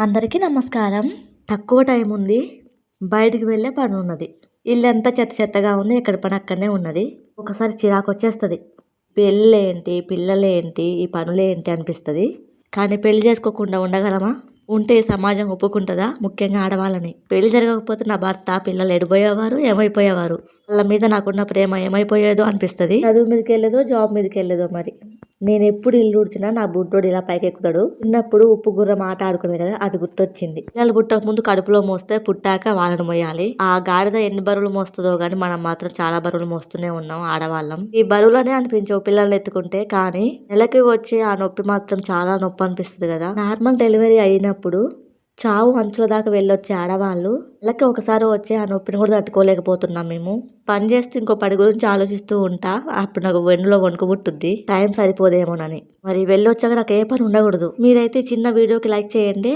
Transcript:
అందరికీ నమస్కారం. తక్కువ టైం ఉంది. బయటికి వెళ్ళే పని ఉన్నది. ఇల్లంతా చెత్త చెత్తగా ఉంది ఎక్కడ పని అక్కడనే ఉన్నది. ఒకసారి చిరాకు వచ్చేస్తుంది. పెళ్ళేంటి పిల్లలేంటి ఈ పనులేంటి అనిపిస్తుంది. కానీ పెళ్ళి చేసుకోకుండా ఉండగలమా? ఉంటే ఈ సమాజం ఒప్పుకుంటుందా? ముఖ్యంగా ఆడవాళ్ళని. పెళ్ళి జరగకపోతే నా భర్త పిల్లలు ఎడిపోయేవారు ఏమైపోయేవారు? వాళ్ళ మీద నాకున్న ప్రేమ ఏమైపోయేదో అనిపిస్తుంది. చదువు మీదకి వెళ్ళేదో జాబ్ మీదకి వెళ్ళేదో మరి. నేను ఎప్పుడు ఇల్లు ఉడిచినా నా బుడ్డోడు ఇలా పైకి ఎక్కుతాడు చిన్నప్పుడు ఉప్పు గుర్రం ఆట ఆడుకునేది కదా అది గుర్తొచ్చింది. పిల్లలు పుట్టక ముందు కడుపులో మోస్తే పుట్టాక వాళ్ళను మోయాలి. ఆ గాడిద ఎన్ని బరువులు మోస్తుందో గాని మనం మాత్రం చాలా బరువులు మోస్తూనే ఉన్నాం ఆడవాళ్ళం. ఈ బరువులనే అనిపించవు పిల్లల్ని ఎత్తుకుంటే కానీ నెలకి వచ్చే ఆ నొప్పి మాత్రం చాలా నొప్పి అనిపిస్తుంది కదా. నార్మల్ డెలివరీ అయినప్పుడు చావు అంచుల దాకా వెళ్ళొచ్చే ఆడవాళ్ళు నెలకి ఒకసారి వచ్చే ఆ నొప్పిని కూడా తట్టుకోలేకపోతున్నాం మేము. పని చేస్తే ఇంకో పని గురించి ఆలోచిస్తూ ఉంటా అప్పుడు నాకు వెన్నులో వణుకు పుట్టుద్ది. టైం సరిపోదేమోనని. మరి వెళ్ళొచ్చాక నాకు ఏ పని ఉండకూడదు. మీరైతే చిన్న వీడియోకి లైక్ చేయండి.